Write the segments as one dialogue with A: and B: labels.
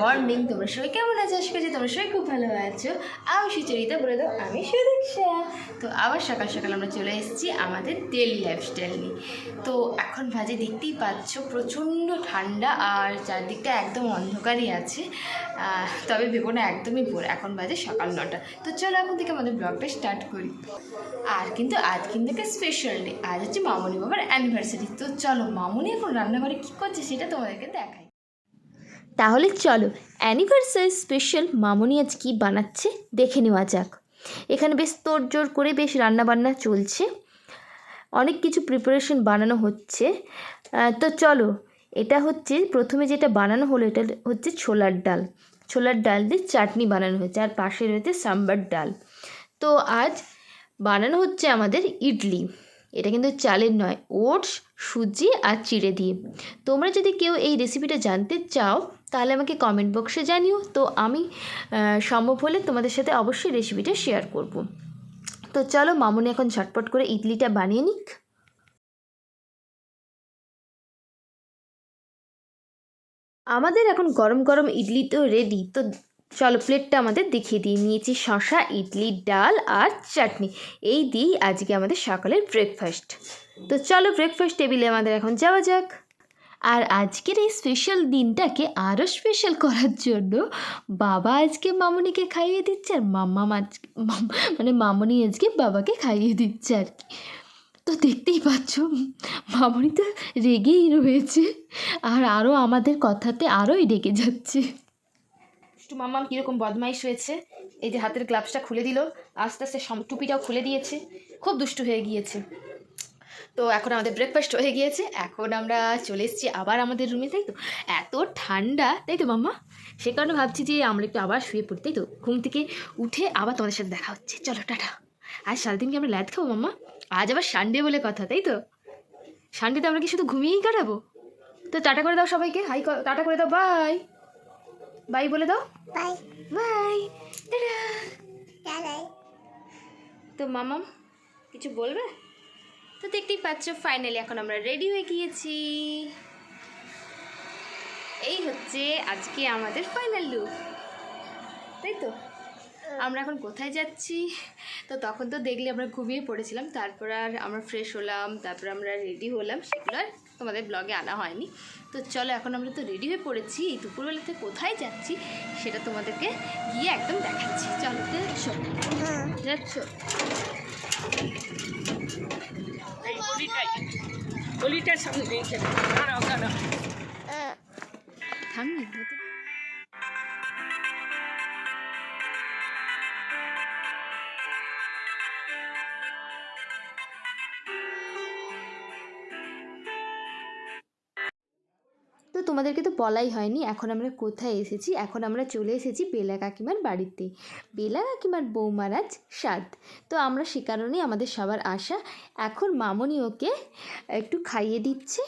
A: Morning তোমরা সবাই কেমন আছো? আশা করছি তোমরা সবাই খুব ভালো আছো। আমি সুচরিতা বলে দাও আমি সুদীক্ষা। তো আবার সকাল সকাল আমরা চলে এসেছি আমাদের ডেলি লাইফস্টাইল নিয়ে। তো এখন বাজে দেখতেই পাচ্ছ, প্রচণ্ড ঠান্ডা আর চারদিকটা একদম অন্ধকারই আছে। তবে ভেবো একদমই ভোর। এখন বাজে সকাল নটা। তো চলো এখন থেকে আমাদের ব্লগটা স্টার্ট করি। আর কিন্তু, আজ কিন্তু একটা স্পেশাল ডে আজ হচ্ছে মামনি বাবার অ্যানিভার্সারি তো চলো, মামনি এখন রান্নাঘরে কী করছে সেটা তোমাদেরকে দেখাই। তাহলে চলো অ্যানিভার্সারি স্পেশাল মামনি আজ কী বানাচ্ছে, দেখে নেওয়া যাক। এখানে বেশ তোড়জোড় করে বেশ রান্নাবান্না চলছে। অনেক কিছু প্রিপারেশন বানানো হচ্ছে। তো চলো, এটা হচ্ছে, প্রথমে যেটা বানানো হলো, এটা হচ্ছে ছোলার ডাল। ছোলার ডাল দিয়ে চাটনি বানানো হয়েছে, আর পাশে রয়েছে সাম্বার ডাল। তো আজ বানানো হচ্ছে আমাদের ইডলি। এটা কিন্তু চালের নয়, ওটস, সুজি আর চিড়ে দিয়ে। তোমরা যদি কেউ এই রেসিপিটা জানতে চাও তাহলে আমাকে কমেন্ট বক্সে জানিও। তো আমি সম্ভব হলে তোমাদের সাথে অবশ্যই রেসিপিটা শেয়ার করব। তো চলো মামুনি এখন ঝটপট করে ইডলিটা বানিয়ে নিক। আমাদের এখন গরম গরম ইডলি তো রেডি তো চলো প্লেটটা আমাদের দেখিয়ে দিই। নিয়েছি শশা ইডলি, ডাল আর চাটনি। এই দিয়েই আজকে আমাদের সকালের ব্রেকফাস্ট তো চলো ব্রেকফাস্ট টেবিলে আমাদের এখন যাওয়া যাক। আর আজকের এই স্পেশাল দিনটাকে আরও স্পেশাল করার জন্য বাবা আজকে মামুনিকে খাইয়ে দিচ্ছে আর মাম্মা আজকে মানে মামুনি আজকে বাবাকে খাইয়ে দিচ্ছে আর কি। তো দেখতেই পাচ্ছ, মামুনি তো রেগেই রয়েছে আর আরও আমাদের কথাতে আরোই রেগে যাচ্ছে। একটু মাম্মাম কীরকম বদমাইশ হয়েছে, এই যে হাতের গ্লাভসটা খুলে দিল, আস্তে আস্তে টুপিটাও খুলে দিয়েছে, খুব দুষ্টু হয়ে গিয়েছে। তো এখন আমাদের ব্রেকফাস্ট হয়ে গিয়েছে। এখন আমরা চলে এসেছি আবার আমাদের রুমে তাই তো? এত ঠান্ডা তাই তো মাম্মা? সে কারণে ভাবছি যে আমরা একটু আবার শুয়ে পড়ি তাই তো? ঘুম থেকে উঠে আবার তোমাদের সাথে দেখা হচ্ছে। চলো টাটা। আজ সারাদিন কি আমরা ল্যাদ খাব মাম্মা? আজ আবার সানডে বলে কথা তাই তো? সানডেতে আমরা কি শুধু ঘুমিয়েই কাটাবো? তো টাটা করে দাও সবাইকে। হাই টাটা করে দাও বাই বাই বলে দাও।
B: Bye
A: bye tata. তো মামাম কিছু বলবে? তো দেখতেই পাচ্ছ ফাইনালি এখন আমরা রেডি হয়ে গিয়েছি। এই হচ্ছে আজকে আমাদের ফাইনাল লুক তাই তো? আমরা এখন কোথায় যাচ্ছি? তো তখন তো দেখলে আমরা ঘুমিয়ে পড়েছিলাম তারপর আর আমরা ফ্রেশ হলাম তারপর আমরা রেডি হলাম সেগুলো আর তোমাদের ব্লগে আনা হয়নি। তো চলো এখন আমরা তো রেডি হয়ে পড়েছি এই দুপুরবেলাতে কোথায় যাচ্ছি সেটা তোমাদেরকে গিয়ে একদম দেখাচ্ছি। চলো যাচ্ছ? যাচ্ছ?
C: এই গলিটাই। গলিটার সামনে দাঁড়াও দাঁড়াও।
A: থামনি তোমাদেরকে তো বলাই হয়নি, এখন আমরা কোথায় এসেছি? এখন আমরা চলে এসেছি বেলা কাকিমার বাড়িতে। বেলা কাকিমার বৌমারাজ সাদ। তো আমরা সে কারণেই আমাদের সবার আশা, এখন মামনি ওকে একটু খাইয়ে দিচ্ছে।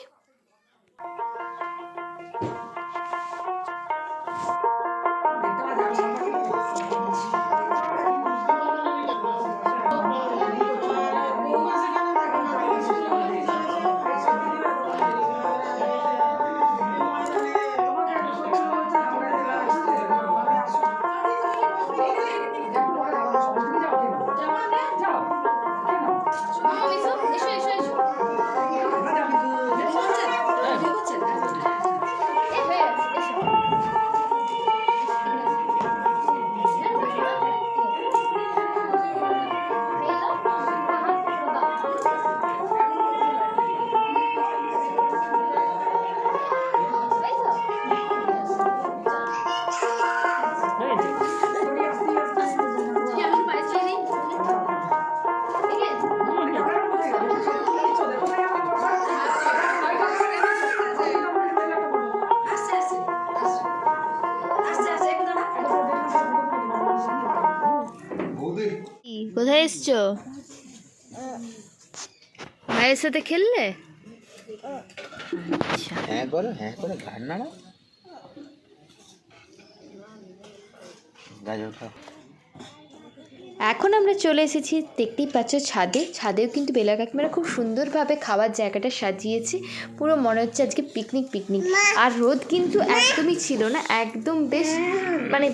A: এসছো? ভাইয়ের সাথে খেললে? আচ্ছা।
D: হ্যাঁ করো হ্যাঁ করে ঘাড় নাড়া গাজর খাও।
A: এখন আমরা চলে এসেছি দেখতেই পাচ্ছ ছাদে। ছাদেও কিন্তু বেলা কাকিমারা খুব সুন্দরভাবে খাওয়ার জায়গাটা সাজিয়েছে। পুরো মনে হচ্ছে আজকে পিকনিক পিকনিক আর রোদ কিন্তু একদমই ছিল না, একদম বেশ মানে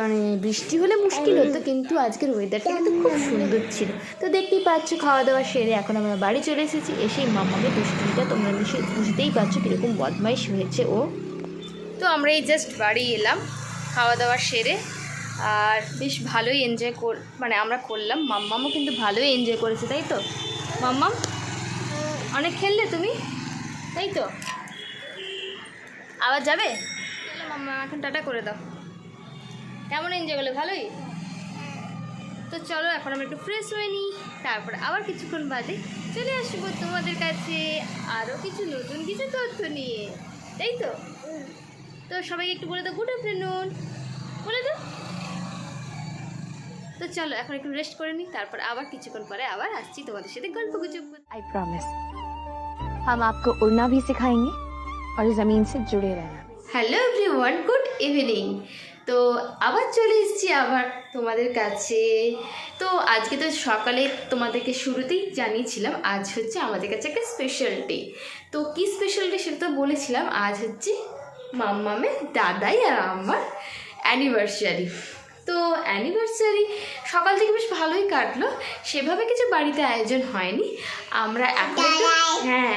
A: মানে বৃষ্টি হলে মুশকিল হতো, কিন্তু আজকের ওয়েদারটা কিন্তু খুব সুন্দর ছিল। তো দেখতেই পাচ্ছ খাওয়া দাওয়া সেরে এখন আমরা বাড়ি চলে এসেছি। এসেই মামাকে দুষ্টুমিটা তোমরা নিশ্চয়ই বুঝতেই পারছ কীরকম বদমাইশ হয়েছে ও। তো আমরা এই জাস্ট বাড়ি এলাম খাওয়া দাওয়া সেরে আর বেশ ভালোই এনজয় কর মানে আমরা করলাম। মাম্মামও কিন্তু ভালোই এনজয় করেছে তাই তো? মাম্মাম অনেক খেললে তুমি? তাই তো? আবার যাবে? মাম্মা এখন টাটা করে দাও। কেমন এনজয় করলে? ভালোই? তো চলো এখন আমরা একটু ফ্রেশ হয়ে নিই। তারপর আবার কিছুক্ষণ বাদে চলে আসব তোমাদের কাছে আরও কিছু নতুন কিছু তথ্য নিয়ে। তাই তো? তো সবাইকে একটু বলে দাও গুড আফটারনুন বলে দাও। তো চলো এখন একটু রেস্ট করে নিই তারপর আবার কিছুক্ষণ পরে আবার আসছি তোমাদের সাথে গল্প গুজব
B: আই প্রমিস হাম আপকো উড়না ভি সিখায়েঙ্গে আর জমিন সে জুড়ে রহনা
A: হ্যালো এভরিওয়ান গুড ইভিনিং তো আবার চলে এসেছি আবার তোমাদের কাছে। তো আজকে তো সকালে তোমাদেরকে শুরুতেই জানিয়েছিলাম আজ হচ্ছে আমাদের কাছে একটা স্পেশাল ডে তো কী স্পেশাল ডে সেটা তো বলেছিলাম আজ হচ্ছে মাম্মামের দাদাই আর আমার অ্যানিভার্সারি তো অ্যানিভার্সারি সকাল থেকে বেশ ভালোই কাটলো। সেভাবে কিছু বাড়িতে আয়োজন হয়নি। আমরা এখন একটু হ্যাঁ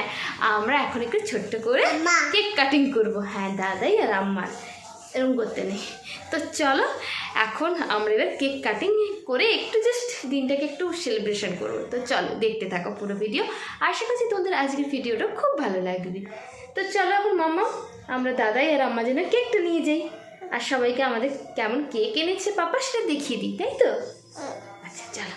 A: আমরা এখন একটু ছোট্ট করে কেক কাটিং করব। হ্যাঁ দাদাই আর আম্মার এরকম করতে নেই। তো চলো এখন আমরা এবার কেক কাটিং করে একটু জাস্ট দিনটাকে একটু সেলিব্রেশন করব। তো চলো দেখতে থাকো পুরো ভিডিও আশা করছি তোমাদের আজকের ভিডিওটা খুব ভালো লাগবে। তো চলো এখন মাম্মা আমরা দাদাই আর আম্মা যেন কেকটা নিয়ে যাই। আর সবাইকে আমাদের কেমন কেক এনেছে পাপা সেটা দেখিয়ে দিই, তাই তো? আচ্ছা চলো।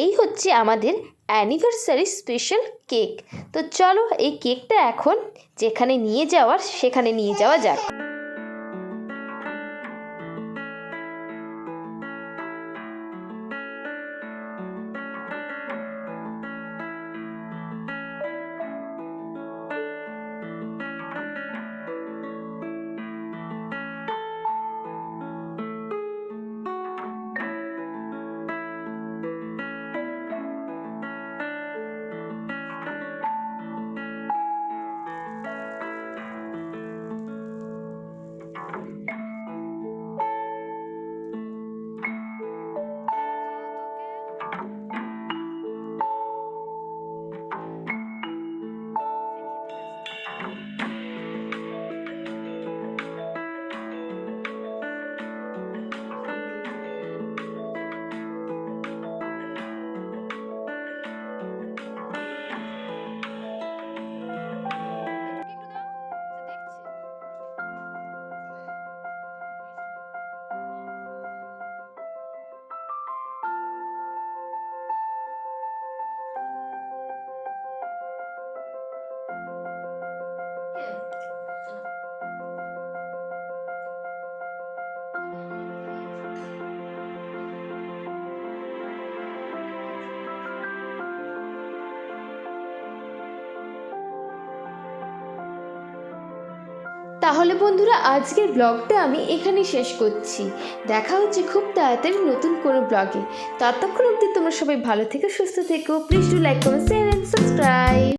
A: এই হচ্ছে আমাদের অ্যানিভার্সারি স্পেশাল কেক তো চলো এই কেকটা এখন যেখানে নিয়ে যাওয়ার সেখানে নিয়ে যাওয়া যাক। তাহলে বন্ধুরা, আজকের ব্লগটা আমি এখানে শেষ করছি। দেখা হচ্ছে খুব তাড়াতাড়ি নতুন কোনো ব্লগে। ততক্ষণ অবধি তোমরা সবাই ভালো থেকো, সুস্থ থেকো। Please do like comment share and subscribe